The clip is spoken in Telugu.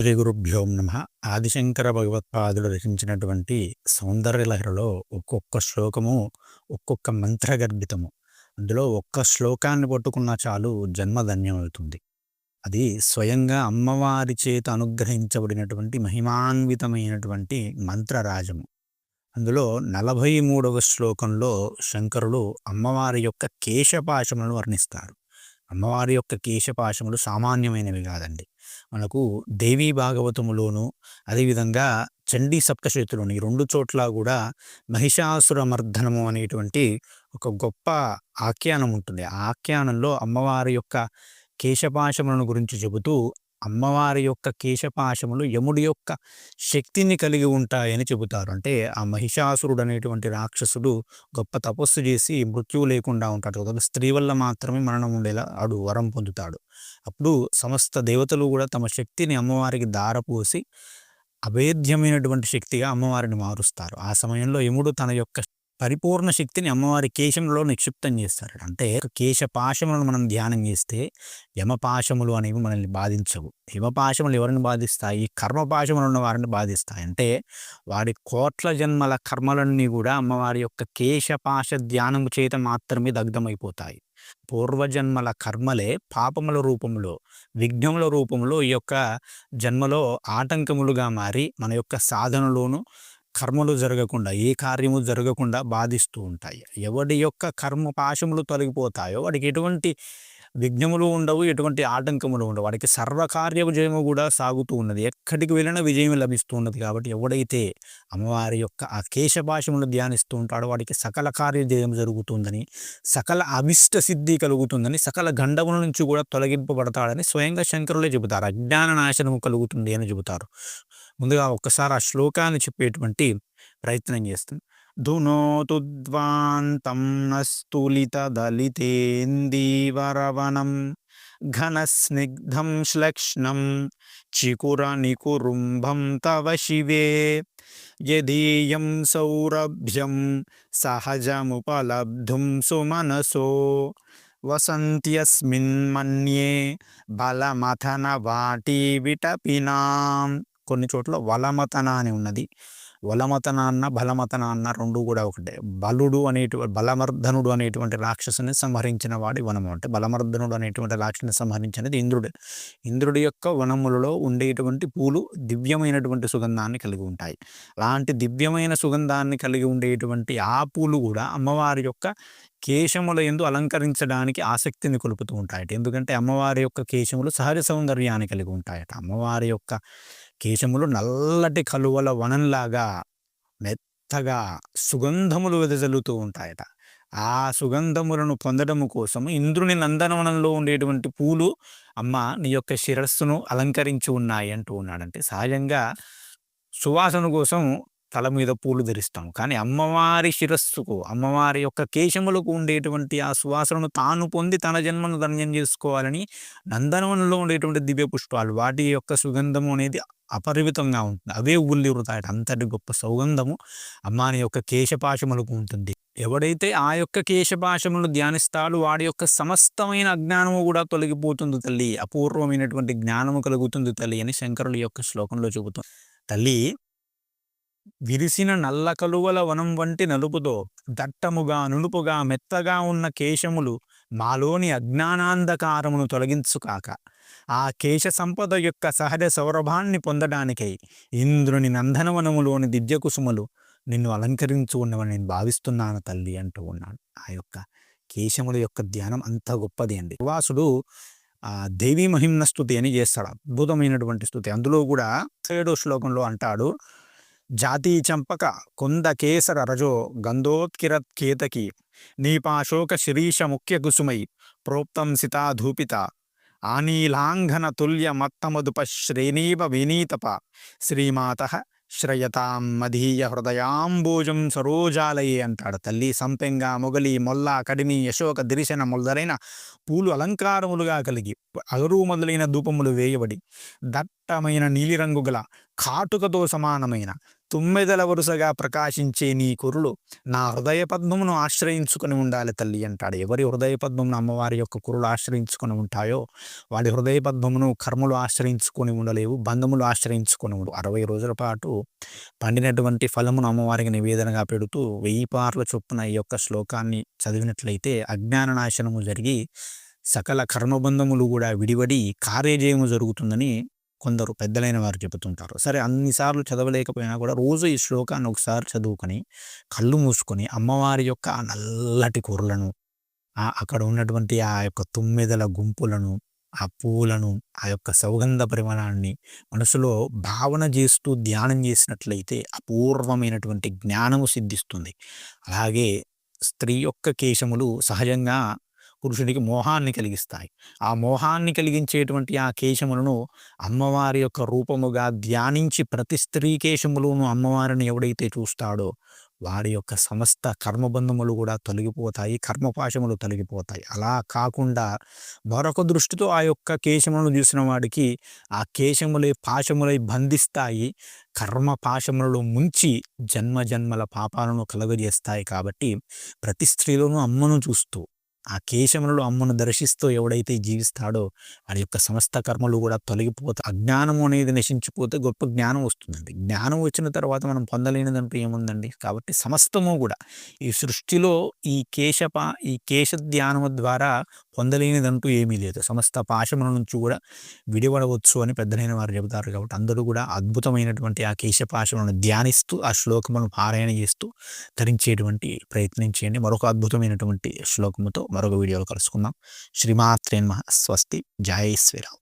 శ్రీ గురుభ్యో నమ. ఆదిశంకర భగవత్పాదులు రచించినటువంటి సౌందర్యలహరిలో ఒక్కొక్క శ్లోకము ఒక్కొక్క మంత్రగర్భితము. అందులో ఒక్క శ్లోకాన్ని పట్టుకున్నా చాలు జన్మధన్యమవుతుంది అది స్వయంగా అమ్మవారి చేత అనుగ్రహించబడినటువంటి మహిమాన్వితమైనటువంటి మంత్రరాజము. అందులో నలభై మూడవ శ్లోకంలో శంకరులు అమ్మవారి యొక్క కేశపాశములను వర్ణిస్తారు. అమ్మవారి యొక్క కేశపాశములు సామాన్యమైనవి కాదండి. మనకు దేవీ భాగవతములోను అదేవిధంగా చండీ సప్తశతిలోని ఈ రెండు చోట్ల కూడా మహిషాసుర మర్దనము అనేటువంటి ఒక గొప్ప ఆఖ్యానం ఉంటుంది ఆ ఆఖ్యానంలో అమ్మవారి యొక్క కేశపాశములను గురించి చెబుతూ అమ్మవారి యొక్క కేశపాశములు యముడి యొక్క శక్తిని కలిగి ఉంటాయని చెబుతారు. అంటే ఆ మహిషాసురుడు అనేటువంటి రాక్షసుడు గొప్ప తపస్సు చేసి మృత్యువు లేకుండా ఉంటాడు కదా. స్త్రీ వల్ల మాత్రమే మరణం ఉండేలా ఆడు వరం పొందుతాడు. అప్పుడు సమస్త దేవతలు కూడా తమ శక్తిని అమ్మవారికి దారపోసి అభేద్యమైనటువంటి శక్తిగా అమ్మవారిని మారుస్తారు. ఆ సమయంలో యముడు తన యొక్క పరిపూర్ణ శక్తిని అమ్మవారి కేశంలో నిక్షిప్తం చేస్తారు అంటే కేశపాశములను మనం ధ్యానం చేస్తే యమపాశములు అనేవి మనల్ని బాధించవు. యమపాశములు ఎవరిని బాధిస్తాయి? కర్మపాశములు ఉన్న వారిని బాధిస్తాయి. అంటే వారి కోట్ల జన్మల కర్మలన్నీ కూడా అమ్మవారి యొక్క కేశపాశ ధ్యానం చేత మాత్రమే దగ్ధమైపోతాయి. పూర్వజన్మల కర్మలే పాపముల రూపంలో విఘ్నముల రూపంలో ఈ యొక్క జన్మలో ఆటంకములుగా మారి మన యొక్క సాధనలోను కర్మలు జరగకుండా ఏ కార్యము జరగకుండా బాధిస్తూ ఉంటాయి. ఎవడి యొక్క కర్మ పాశములు తొలగిపోతాయో వాడికి ఎటువంటి విఘ్నములు ఉండవు ఎటువంటి ఆటంకములు ఉండవు. వాడికి సర్వకార్య విజయము కూడా సాగుతూ ఉన్నది. ఎక్కడికి వెళ్ళినా విజయం లభిస్తూ ఉన్నది కాబట్టి ఎవడైతే అమ్మవారి యొక్క ఆ కేశభాషములు ధ్యానిస్తూ ఉంటాడో వాడికి సకల కార్య జయం జరుగుతుందని సకల అభిష్ట సిద్ధి కలుగుతుందని సకల గండముల నుంచి కూడా తొలగింపబడతాడని స్వయంగా శంకరులే చెబుతారు. అజ్ఞాన నాశనము కలుగుతుంది అని చెబుతారు. ముందుగా ఒక్కసారి ఆ శ్లోకాన్ని చెప్పేటువంటి ప్రయత్నం చేస్తుంది ధునోతుద్వాంతం నస్తులితదలితేందీవరవనం ఘనస్నిగ్ధం శ్లక్ష్ణం చికుర నికురుంభం తవ శివే. యదీయం సౌరభ్యం సహజముపలబ్ధుం సుమనసో వసంత్యస్మిన్మన్యే బలమథన వాటి విటపినాం. కొన్ని చోట్ల వలమతన అని ఉన్నది. వలమతన అన్న బలమతన అన్న రెండు కూడా ఒకటే. బలుడు అనేటువంటి బలమర్ధనుడు అనేటువంటి రాక్షసుని సంహరించిన వాడి వనము. అంటే బలమర్ధనుడు అనేటువంటి రాక్షసుని సంహరించినది ఇంద్రుడు. ఇంద్రుడి యొక్క వనములలో ఉండేటువంటి పూలు దివ్యమైనటువంటి సుగంధాన్ని కలిగి ఉంటాయి. అలాంటి దివ్యమైన సుగంధాన్ని కలిగి ఉండేటువంటి ఆ పూలు కూడా అమ్మవారి యొక్క కేశముల ఎందు అలంకరించడానికి ఆసక్తిని కొలుపుతూ ఉంటాయట. ఎందుకంటే అమ్మవారి యొక్క కేశములు సహజ సౌందర్యాన్ని కలిగి ఉంటాయట. అమ్మవారి యొక్క కేశములు నల్లటి కలువల వనంలాగా మెత్తగా సుగంధములు వెదజల్లుతూ ఉంటాయట. ఆ సుగంధములను పొందడము కోసం ఇంద్రుని నందనవనంలో ఉండేటువంటి పూలు అమ్మ నీ యొక్క శిరస్సును అలంకరించి ఉన్నాయి అంటూ ఉన్నాడంటే సహజంగా సువాసన కోసం తల మీద పూలు ధరిస్తాము. కానీ అమ్మవారి శిరస్సుకు అమ్మవారి యొక్క కేశములకు ఉండేటువంటి ఆ సువాసనను తాను పొంది తన జన్మను ధన్యం చేసుకోవాలని నందనవనంలో ఉండేటువంటి దివ్య పుష్పాలు వాటి యొక్క సుగంధము అనేది అపరిమితంగా ఉంటుంది. అవే ఉల్లిరుతాయట అంతటి గొప్ప సౌగంధము అమ్మాని యొక్క కేశపాశములకు ఉంటుంది. ఎవడైతే ఆ యొక్క కేశపాశములను ధ్యానిస్తాడో వాడి యొక్క సమస్తమైన అజ్ఞానము కూడా తొలగిపోతుంది తల్లి. అపూర్వమైనటువంటి జ్ఞానము కలుగుతుంది తల్లి అని శంకరుల యొక్క శ్లోకంలో చెబుతుంది తల్లి విరిసిన నల్ల కలువల వనం వంటి నలుపుతో దట్టముగా నునుపుగా మెత్తగా ఉన్న కేశములు మాలోని అజ్ఞానాంధకారమును తొలగించుకాక ఆ కేశ సంపద యొక్క సహజ సౌరభాన్ని పొందడానికై ఇంద్రుని నందనవనములోని దివ్యకుసుమలు నిన్ను అలంకరించు ఉన్నవని నేను భావిస్తున్నాను తల్లి అంటూ ఉన్నాడు. ఆ యొక్క కేశముల యొక్క ధ్యానం అంత గొప్పది అండి. వాసుడు ఆ దేవీ మహిమ్న స్థుతి అని చేస్తాడు. అద్భుతమైనటువంటి స్థుతి. అందులో కూడా ఏడో శ్లోకంలో అంటాడు జాతీ చంపక కొంద కేసర రజో గంధోత్కిరత్ కేతకి నీపాశోక శిరీష ముఖ్య కుసుమై ప్రోక్తం సితాధూపిత. ఆనీలాంఘన తుల్య మత్తమదుప శ్రేణీవ వినీతప శ్రీమాత శ్రయతాం మధీయ హృదయాంబోజం సరోజాలయే అంటాడు తల్లి. సంపెంగ మొగలి మొల్ల కడిమి యశోక దిరిశన మొదలైన పూలు అలంకారములుగా కలిగి అగరు మొదలైన ధూపములు వేయబడి దట్టమైన నీలిరంగు గల కాటుకతో సమానమైన తుమ్మెదల వరుసగా ప్రకాశించే నీ కురులు నా హృదయ పద్మమును ఆశ్రయించుకొని ఉండాలి తల్లి అంటాడు. ఎవరి హృదయ పద్మమును అమ్మవారి యొక్క కురులు ఆశ్రయించుకొని ఉంటాయో వాడి హృదయ పద్మమును కర్మలు ఆశ్రయించుకొని ఉండలేవు బంధములు ఆశ్రయించుకొని ఉండు. అరవై రోజుల పాటు పండినటువంటి ఫలమును అమ్మవారికి నివేదనగా పెడుతూ వెయ్యి పార్ల చొప్పున ఈ యొక్క శ్లోకాన్ని చదివినట్లయితే అజ్ఞాన నాశనము జరిగి సకల కర్మబంధములు కూడా విడివడి కార్యజయము జరుగుతుందని కొందరు పెద్దలైన వారు చెబుతుంటారు. సరే అన్నిసార్లు చదవలేకపోయినా కూడా రోజు ఈ శ్లోకాన్ని ఒకసారి చదువుకొని కళ్ళు మూసుకొని అమ్మవారి యొక్క ఆ నల్లటి కూరలను అక్కడ ఉన్నటువంటి ఆ యొక్క తుమ్మెదల గుంపులను ఆ పూలను ఆ యొక్క సౌగంధ పరిమాణాన్ని మనసులో భావన చేస్తూ ధ్యానం చేసినట్లయితే అపూర్వమైనటువంటి జ్ఞానము సిద్ధిస్తుంది. అలాగే స్త్రీ యొక్క కేశములు సహజంగా పురుషుడికి మోహాన్ని కలిగిస్తాయి. ఆ మోహాన్ని కలిగించేటువంటి ఆ కేశములను అమ్మవారి యొక్క రూపముగా ధ్యానించి ప్రతి స్త్రీ కేశములను అమ్మవారిని ఎవడైతే చూస్తాడో వాడి యొక్క సమస్త కర్మబంధములు కూడా తొలగిపోతాయి కర్మపాశములు తొలగిపోతాయి. అలా కాకుండా మరొక దృష్టితో ఆ యొక్క కేశములను చూసిన వాడికి ఆ కేశములై పాశములై బంధిస్తాయి కర్మ పాశములలో ముంచి జన్మ జన్మల పాపాలను కలుగజేస్తాయి కాబట్టి ప్రతి స్త్రీలోనూ అమ్మను చూస్తూ ఆ కేశములలో అమ్మను దర్శిస్తూ ఎవడైతే జీవిస్తాడో వాడి యొక్క సమస్త కర్మలు కూడా తొలగిపోతే అజ్ఞానము అనేది నశించిపోతే గొప్ప జ్ఞానం వస్తుందండి. జ్ఞానం వచ్చిన తర్వాత మనం పొందలేనిదంటూ ఏముందండి? కాబట్టి సమస్తము కూడా ఈ సృష్టిలో ఈ కేశప ఈ కేశ ధ్యానము ద్వారా పొందలేనిదంటూ ఏమీ లేదు. సమస్త పాశముల నుంచి కూడా విడిపడవచ్చు అని పెద్దలైన వారు చెబుతారు కాబట్టి అందరూ కూడా అద్భుతమైనటువంటి ఆ కేశపాశములను ధ్యానిస్తూ ఆ శ్లోకములను పారాయణ చేస్తూ ధరించేటువంటి ప్రయత్నం చేయండి మరొక అద్భుతమైనటువంటి శ్లోకముతో మరొక వీడియోలో కలుసుకుందాం. శ్రీమాత్రేన్మ స్వస్తి. జై శ్రీరామ్.